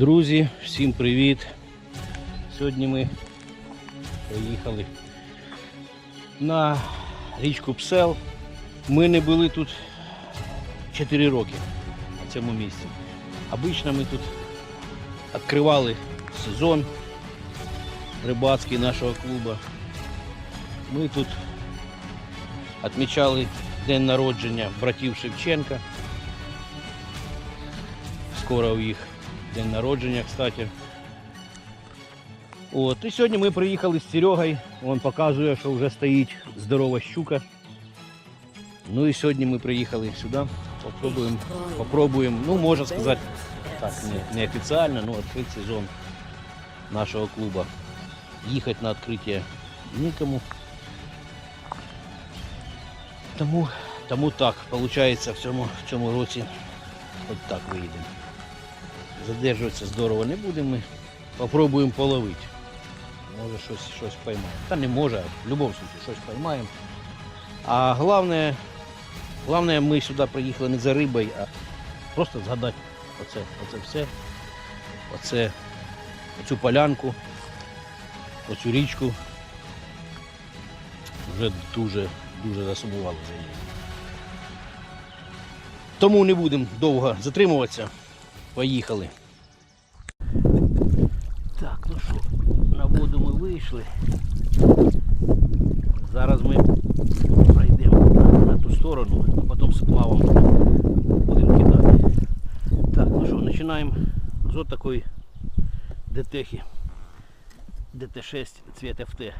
Друзі, всім привіт! Сьогодні ми приїхали на річку Псел. Ми не були тут 4 роки на цьому місці. Обично ми тут відкривали сезон рибацький нашого клубу. Ми тут відмічали день народження братів Шевченка. Скоро у їх день народження, кстати. От, і сьогодні ми приїхали з Серегою. Він показує, що вже стоїть здорова щука. Ну і сьогодні ми приїхали сюди. Попробуємо, попробуємо, ну можна сказати, так, не, не офіційно, але відкрити сезон нашого клубу. Їхати на відкриття нікому. Тому, тому так, виходить, в цьому, в цьому році от так виїдемо. Задержуватися здорово не будемо. Ми попробуємо половити. Може щось, щось поймаємо. Та не може, а в будь-якому випадку щось поймаємо. А головне, головне, ми сюди приїхали не за рибою, а просто згадати оце, оце все. Оце, оцю полянку, оцю річку. Вже дуже, дуже засумували за її. Тому не будемо довго затримуватися. Поїхали. Так, ну що, на воду ми вийшли. Зараз ми пройдемо на ту сторону, а потім сплавом будемо кидати. Так, ну що, починаємо з от такої ДТХи. ДТ-6 цвет ФТ.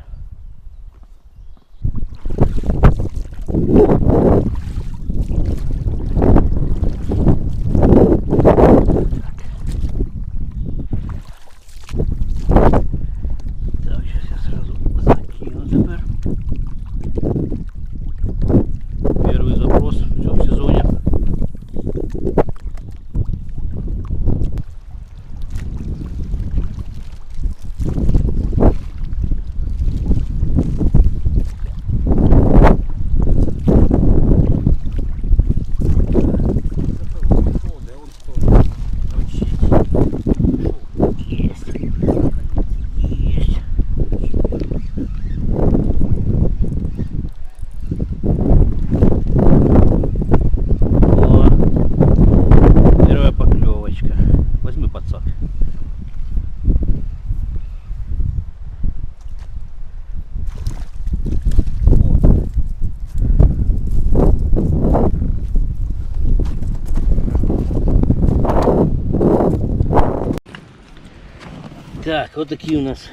Так, вот такие у нас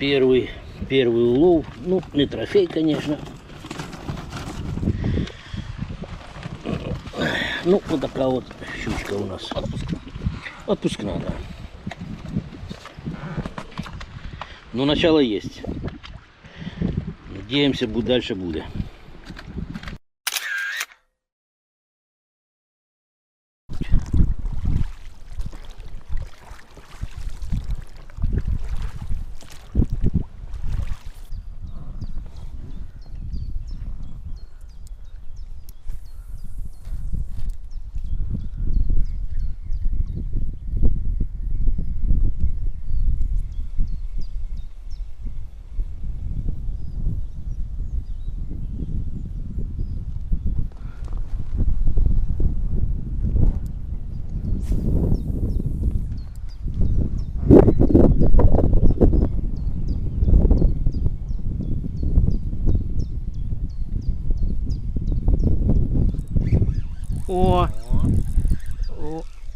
первый, первый улов. Ну, не трофей, конечно. Ну, вот такая вот щучка у нас. Отпускная. Отпускная, да. Но начало есть. Надеемся, будет дальше будет.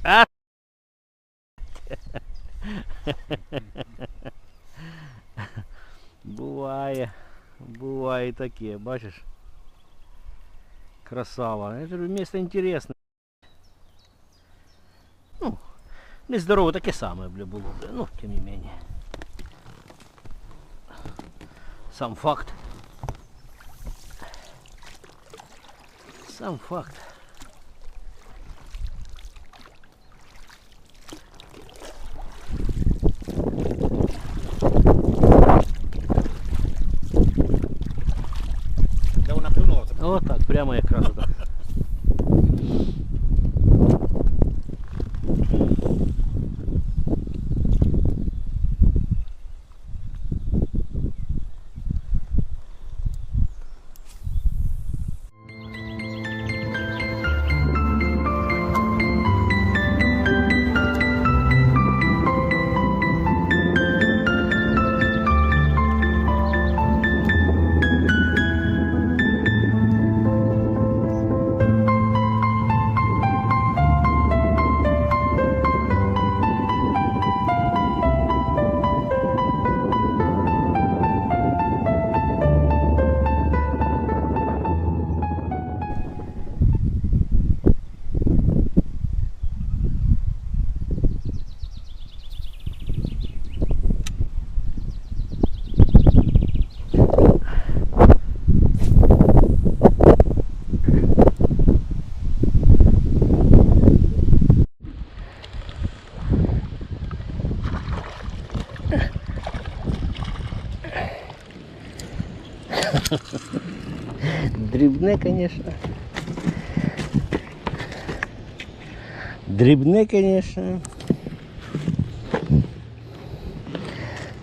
А! Буває, буває і таке, бачиш? Красава. Это же место интересное. Ну, нездорово таке саме, бля, було, бля. Ну, тем не менее. Сам факт. Сам факт. О, так, прямо якраз отак. Дрібне, звісно. Дрібне, звісно.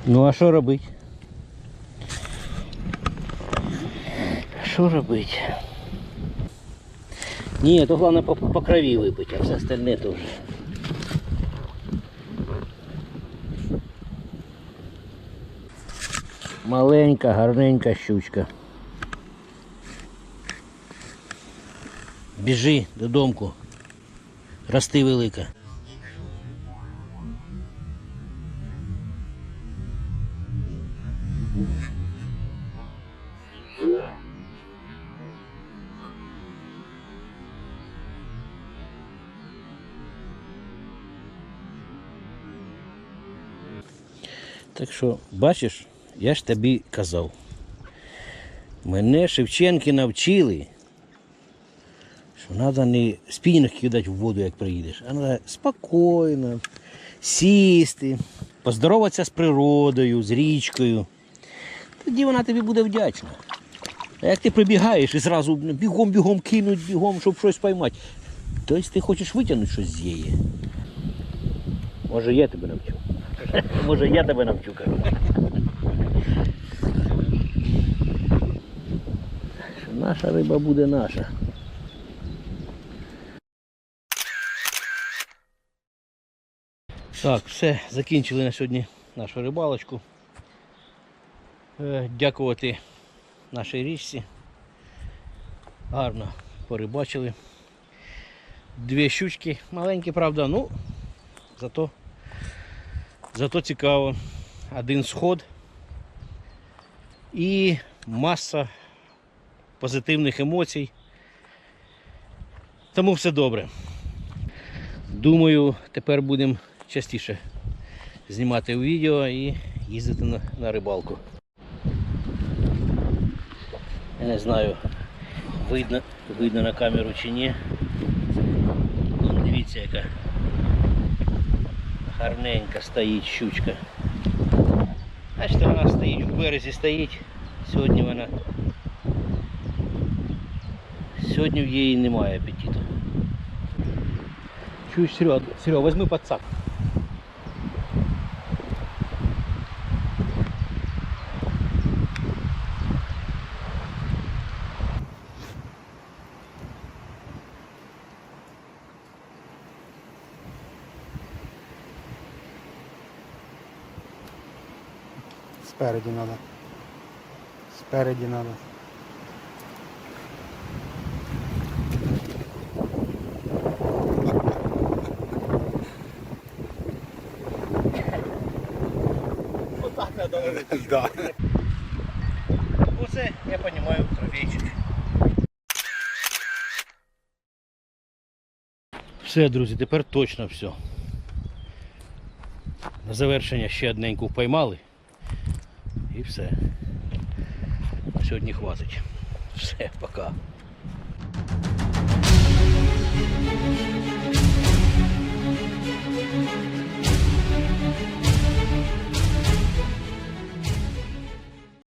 Ну а що робити? Що робити? Ні, то головне по, по крові випити, а все остальне то вже. Маленька, гарненька щучка. Біжи додомку. Рости велика. Так що, бачиш, я ж тобі казав. Мене Шевченки навчили, що треба не спінінг кидати в воду, як приїдеш, а треба спокійно сісти, поздороватися з природою, з річкою. Тоді вона тобі буде вдячна. А як ти прибігаєш і зразу бігом-бігом кинуть, бігом, щоб щось поймати, тобто ти хочеш витягнути щось з її. Може я тебе навчу. Може я тебе навчу. кажу. Що наша риба буде наша. Так, все, закінчили на сьогодні нашу рибалочку. Е, Дякувати нашій річці. Гарно порибачили. Дві щучки, маленькі, правда, ну зато, зато цікаво. Один сход і маса позитивних емоцій. Тому все добре. Думаю, тепер будемо частіше знімати відео і їздити на, на рибалку. Я не знаю, видно, видно на камеру чи ні. Вон, дивіться, яка гарненька стоїть щучка. Бачите, вона стоїть, в березі стоїть. Сьогодні вона. Сьогодні в її немає апетиту. Чуєш, Серега, Серега, возьми подсак. Спереді надо. Спереді надо. Да. Оце, я розумію, трофейчик. Все, друзі, тепер точно все. На завершення ще одненьку поймали. І все. На сьогодні хватить. Все, пока.